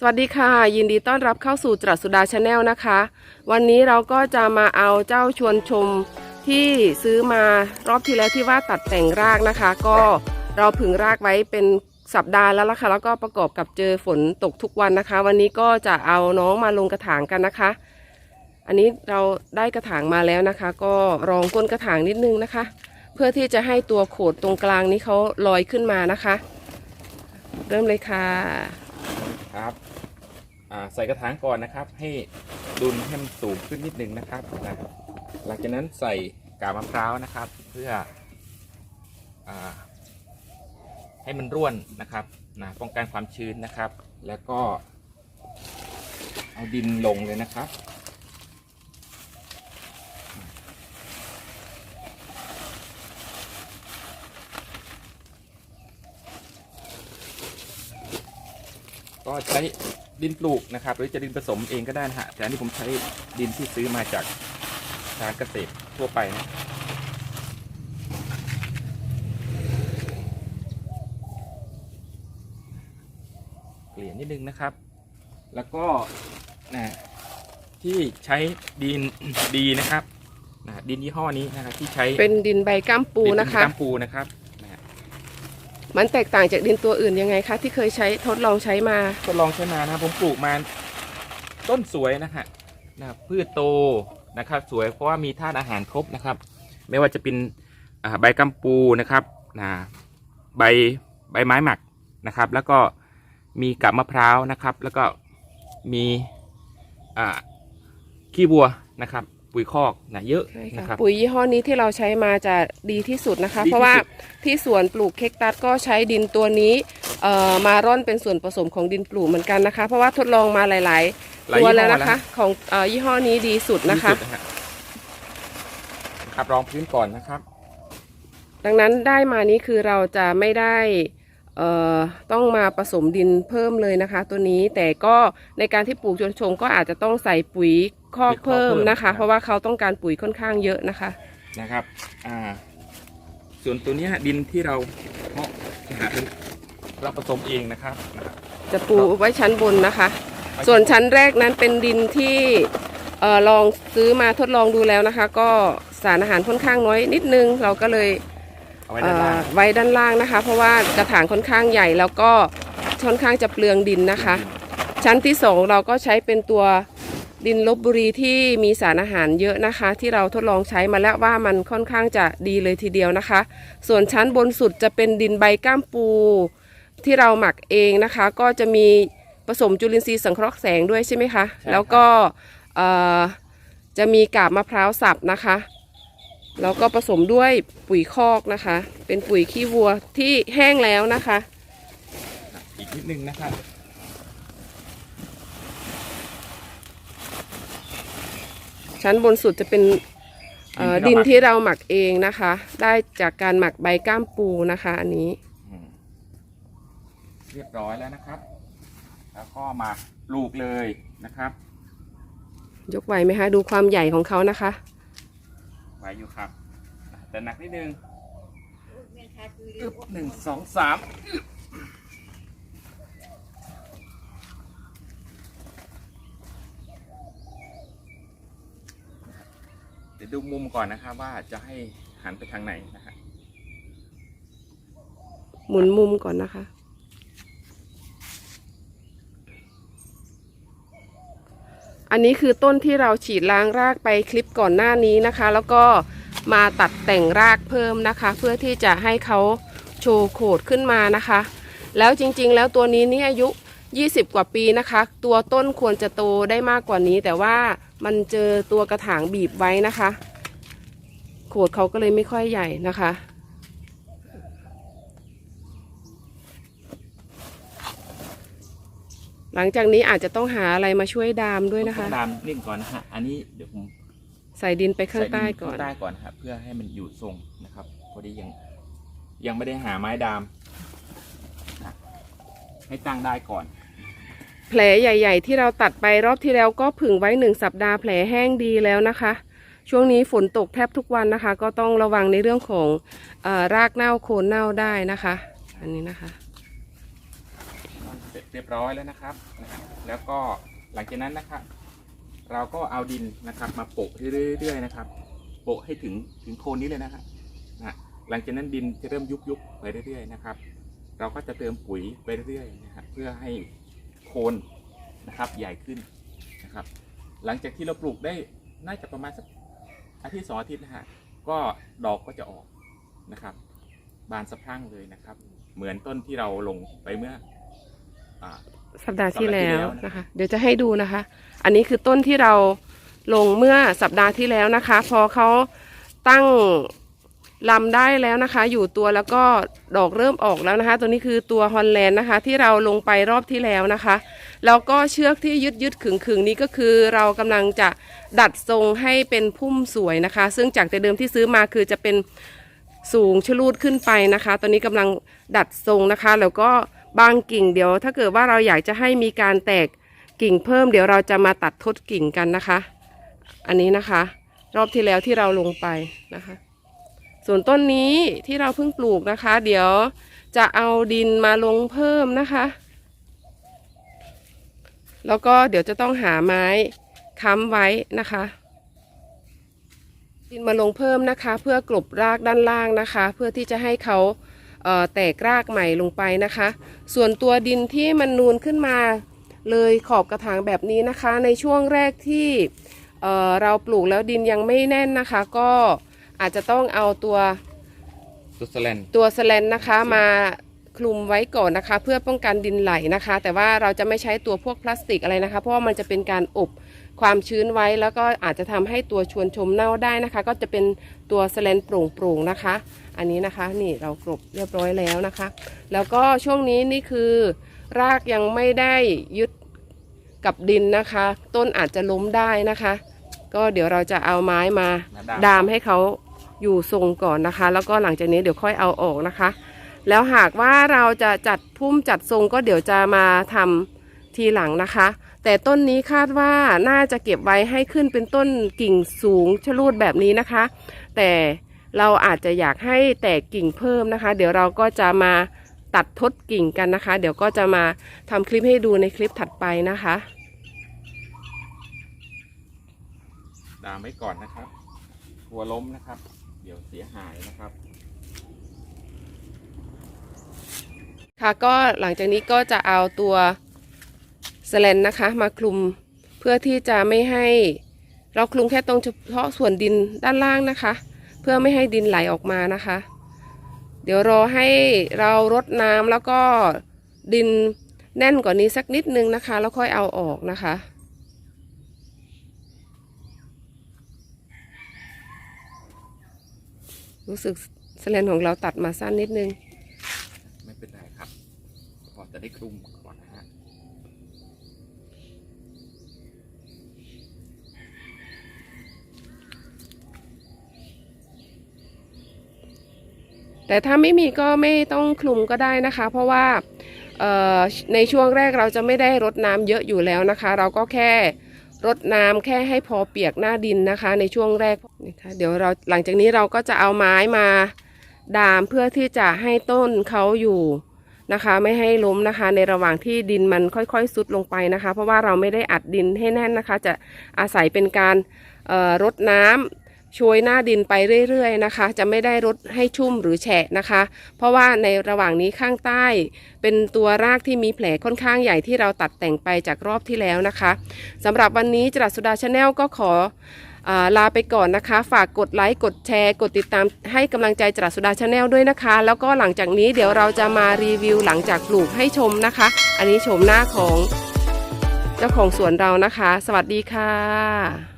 สวัสดีค่ะ ยินดีต้อนรับเข้าสู่ตรัสสุดาชาแนลนะคะ วันนี้เราก็จะมาเอาเจ้าชวนชมที่ซื้อมารอบที่แล้วที่ว่าตัดแต่งรากนะคะ ก็เราผึ่งรากไว้เป็นสัปดาห์แล้วล่ะค่ะแล้วก็ประกอบกับเจอฝนตกทุกวันนะคะ วันนี้ก็จะเอาน้องมาลงกระถางกันนะคะ อันนี้เราได้กระถางมาแล้วนะคะ ก็รองก้นกระถางนิดนึงนะคะ เพื่อที่จะให้ตัวโขดตรงกลางนี้เขาลอยขึ้นมานะคะ เริ่มเลยค่ะ ครับใส่กระถางก่อนนะครับ ให้ดุลให้มันสูงขึ้นนิดนึงนะครับนะหลังจากนั้นใส่กาบมะพร้าวนะครับ เพื่ออให้มันร่วนนะครับนะป้องกันความชื้นนะครับ แล้วก็เอาดินลงเลยนะครับ ใช้ดินปลูกนะครับ หรือจะดินผสมเองก็ได้นะฮะแต่อันนี้ผมใช้ดินที่ซื้อมาจากร้านเกษตรทั่วไปนะเกลี่ยนิดนึงนะครับ แล้วก็นะที่ใช้ดินดีนะครับนะดินยี่ห้อนี้นะครับที่ใช้เป็นดินใบก้ามปูดินะคะกัมปูนะครับนะฮะ มันแตกต่างจากดินตัวอื่นยังไงคะที่เคยใช้ทดลองใช้มา ทดลองใช้มานะครับผมปลูกมาต้นสวยนะฮะนะครับพืชโตนะครับ สวยเพราะว่ามีธาตุอาหารครบนะครับ ไม่ว่าจะเป็นอ่าใบกัมปูนะครับนะใบใบไม้หมักนะครับ แล้วก็มีกับมะพร้าวนะครับ แล้วก็มีอ่าขี้วัวนะครับ ปุ๋ยคอกนะเยอะใช่นะคค่ะรับ ปุ๋ยยี่ห้อนี้ที่เราใช้มาจะดีที่สุดนะคะ ดีที่สุด เพราะว่าที่สวนปลูกเค้กตัดก็ใช้ดินตัวนี้เอ่อมาร่อนเป็นส่วนผสมของดินปลูกเหมือนกันนะคะ เพราะว่าทดลองมาหลายหลายๆตัวยี่ห้อแล้วนะคะ ของเอ่อยี่ห้อนี้ดีสุดนะคะดีสุดฮนะครับรองพื้นก่อนนะครับ ดังนั้นได้มานี้คือเราจะไม่ได้เอ่อ ต้องมาผสมดินเพิ่มเลยนะคะ ตัวนี้แต่ก็ในการที่ปลูกชวนชมก็อาจจะต้องใส่ปุ๋ยคอกเพิ่มนะคะ เพราะว่าเขาต้องการปุ๋ยค่อนข้างเยอะนะคะนะครับอ่าส่วนตัวเนี้ยดินที่เราเพาะนะฮะเป็นเราผสมเองนะครับนะครับ จะปูไว้ชั้นบนนะคะ ส่วนชั้นแรกนั้นเป็นดินที่เออลองซื้อมาทดลองดูแล้วนะคะ ก็สารอาหารค่อนข้างน้อยนิดนึงเราก็เลย เอาไว้เอ่ด้านล่างอไว้ด้านล่างนะคะ เพราะว่ากระถางค่อนข้างใหญ่แล้วก็ค่อนข้างจะเปลืองดินนะคะ ชั้นที่สองเราก็ใช้เป็นตัวดินลบบุรีที่มีสารอาหารเยอะนะคะ ที่เราทดลองใช้มาแล้วว่ามันค่อนข้างจะดีเลยทีเดียวนะคะ ส่วนชั้นบนสุดจะเป็นดินใบก้ามปู ที่เราหมักเองนะคะ ก็จะมีผสมจุลินทรีย์สังเคราะห์แสงด้วยใช่ไหมคะ แล้วก็เอ่อจะมีกาบมะพร้าวสับนะคะ แล้วก็ผสมด้วยปุ๋ยคอกนะคะ เป็นปุ๋ยขี้วัวที่แห้งแล้วนะคะ อีกนิดนึงนะครับชั้นบนสุดจะเป็นเอ่อดินที่เราหมักเองนะคะ ได้จากการหมักใบก้ามปูนะคะอันนี้อืมเรียบร้อยแล้วนะครับ แล้วก็มาปลูกเลยนะครับ ยกไหวไหมคะ ดูความใหญ่ของเขานะคะไว้อยู่ครับอะแต่หนักนิดนึงอึ๊บหนึ่งสองสามอึ๊บเดี๋ยวดูมุมก่อนนะครับว่าจะให้หันไปทางไหนนะฮะ หมุนมุมก่อนนะคะ อันนี้คือต้นที่เราฉีดล้างรากไปคลิปก่อนหน้านี้นะคะ แล้วก็มาตัดแต่งรากเพิ่มนะคะ เพื่อที่จะให้เขาโชว์โขดขึ้นมานะคะ แล้วจริงๆ แล้วตัวนี้นี่อายุ 20 กว่าปีนะคะ ตัวต้นควรจะโตได้มากกว่านี้ แต่ว่ามันเจอตัวกระถางบีบไว้นะคะ โขดเขาก็เลยไม่ค่อยใหญ่นะคะ หลังจากนี้อาจจะต้องหาอะไรมาช่วยดามด้วยนะคะ ต้องดามนิ่งก่อนนะฮะ อันนี้เดี๋ยวผมใส่ดินไปข้างใต้ก่อนข้างใต้ก่อนนะครับเพื่อให้มันอยู่ทรงนะครับพอดียังยังไม่ได้หาไม้ดามนะให้ตั้งได้ก่อน แผลใหญ่ ๆ ที่เราตัดไปรอบที่แล้วก็ผึ่งไว้หนึ่งสัปดาห์แผลแห้งดีแล้วนะคะ ช่วงนี้ฝนตกแทบทุกวันนะคะ ก็ต้องระวังในเรื่องของเออรากเน่าโคนเน่าได้นะคะ อันนี้นะคะ เสร็จเรียบร้อยแล้วนะครับนะครับ แล้วก็หลังจากนั้นนะครับ เราก็เอาดินนะครับ มาโปะเรื่อยๆนะครับ โปะให้ถึงถึงโคนนี้เลยนะครับนะหลังจากนั้นดินจะเริ่มยุบยุบไปเรื่อยๆนะครับ เราก็จะเติมปุ๋ยไปเรื่อยๆนะครับ เพื่อให้โคนนะครับใหญ่ขึ้นนะครับ หลังจากที่เราปลูกได้น่าจะประมาณสักอาทิตย์สองอาทิตย์นะฮะก็ดอกก็จะออกนะครับ บานสะพรั่งเลยนะครับ เหมือนต้นที่เราลงไปเมื่อ สัปดาห์ที่สัปดาห์ที่แล้วแล้วนะนะคะ เดี๋ยวจะให้ดูนะคะ อันนี้คือต้นที่เราลงเมื่อสัปดาห์ที่แล้วนะคะ พอเขาตั้งลำได้แล้วนะคะ อยู่ตัวแล้วก็ดอกเริ่มออกแล้วนะคะ ตัวนี้คือตัวฮอลแลนด์นะคะ ที่เราลงไปรอบที่แล้วนะคะ แล้วก็เชือกที่ยึดยึดขึงขึงๆนี้ก็คือเรากำลังจะดัดทรงให้เป็นพุ่มสวยนะคะ ซึ่งจากแต่เดิมที่ซื้อมาคือจะเป็นสูงชะลูดขึ้นไปนะคะ ตอนนี้กำลังดัดทรงนะคะ แล้วก็ บางกิ่งเดี๋ยว ถ้าเกิดว่าเราอยากจะให้มีการแตกกิ่งเพิ่มเดี๋ยวเราจะมาตัดทดกิ่งกันนะคะ อันนี้นะคะ รอบที่แล้วที่เราลงไปนะคะ ส่วนต้นนี้ที่เราเพิ่งปลูกนะคะ เดี๋ยวจะเอาดินมาลงเพิ่มนะคะ แล้วก็เดี๋ยวจะต้องหาไม้ค้ำไว้นะคะดินมาลงเพิ่มนะคะ เพื่อกลบรากด้านล่างนะคะ เพื่อที่จะให้เขา แตกรากใหม่ลงไปนะคะ ส่วนตัวดินที่มันนูนขึ้นมาเลยขอบกระถางแบบนี้นะคะ ในช่วงแรกที่เอ่อเราปลูกแล้วดินยังไม่แน่นนะคะ ก็อาจจะต้องเอาตัวตุสแลนตัวสแลนนะคะมา คลุมไว้ก่อนนะคะ เพื่อป้องกันดินไหลนะคะ แต่ว่าเราจะไม่ใช้ตัวพวกพลาสติกอะไรนะคะ เพราะว่ามันจะเป็นการอบความชื้นไว้แล้วก็อาจจะทำให้ตัวชวนชมเน่าได้นะคะ ก็จะเป็นตัวสแลนโปร่งๆนะคะ อันนี้นะคะนี่เรากรบเรียบร้อยแล้วนะคะ แล้วก็ช่วงนี้นี่คือ รากยังไม่ได้ยึดกับดินนะคะ ต้นอาจจะล้มได้นะคะ ก็เดี๋ยวเราจะเอาไม้มามาดามดามให้เขาอยู่ทรงก่อนนะคะ แล้วก็หลังจากนี้เดี๋ยวค่อยเอาออกนะคะ แล้วหากว่าเราจะจัดพุ่มจัดทรงก็เดี๋ยวจะมาทำทีหลังนะคะ แต่ต้นนี้คาดว่าน่าจะเก็บไว้ให้ขึ้นเป็นต้นกิ่งสูงชะลูดแบบนี้นะคะ แต่เราอาจจะอยากให้แตกกิ่งเพิ่มนะคะ เดี๋ยวเราก็จะมาตัดทดกิ่งกันนะคะ เดี๋ยวก็จะมาทำคลิปให้ดูในคลิปถัดไปนะคะดามไว้ก่อนนะครับหัวล้มนะครับ เดี๋ยวเสียหายนะครับ ค่ะก็หลังจากนี้ก็จะเอาตัวสแลนนะคะ มาคลุมเพื่อที่จะไม่ให้เราคลุมแค่ตรงเฉพาะส่วนดินด้านล่างนะคะ เพื่อไม่ให้ดินไหลออกมานะคะ เดี๋ยวรอให้เรารดน้ำแล้วก็ดินแน่นกว่านี้สักนิดนึงนะคะ แล้วค่อยเอาออกนะคะรู้สึกสแลนของเราตัดมาสั้นนิดนึง ไม่เป็นไรครับ พอจะได้คลุมก่อนนะฮะแต่ถ้าไม่มีก็ไม่ต้องคลุมก็ได้นะคะ เพราะว่าในช่วงแรกเราจะไม่ได้รดน้ำเยอะอยู่แล้วนะคะ เราก็แค่รดน้ำแค่ให้พอเปียกหน้าดินนะคะ ในช่วงแรกนะคะเดี๋ยวเราหลังจากนี้เราก็จะเอาไม้มาดามเพื่อที่จะให้ต้นเขาอยู่ นะคะ ไม่ให้ล้มนะคะ ในระหว่างที่ดินมันค่อยๆซุดลงไปนะคะ เพราะว่าเราไม่ได้อัดดินให้แน่นนะคะ จะอาศัยเป็นการรดน้ำโชยหน้าดินไปเรื่อยๆนะคะ จะไม่ได้รดให้ชุ่มหรือแฉะนะคะ เพราะว่าในระหว่างนี้ข้างใต้ เป็นตัวรากที่มีแผลค่อนข้างใหญ่ที่เราตัดแต่งไปจากรอบที่แล้วนะคะสำหรับวันนี้จรัสสุดาชาแนลก็ขอ ลาไปก่อนนะคะ ฝากกดไลค์กดแชร์ กดติดตามให้กำลังใจจรัสสุดาชาแนลด้วยนะคะ แล้วก็หลังจากนี้เดี๋ยวเราจะมารีวิวหลังจากปลูกให้ชมนะคะ อันนี้ชมหน้าของเจ้าของสวนเรานะคะ สวัสดีค่ะ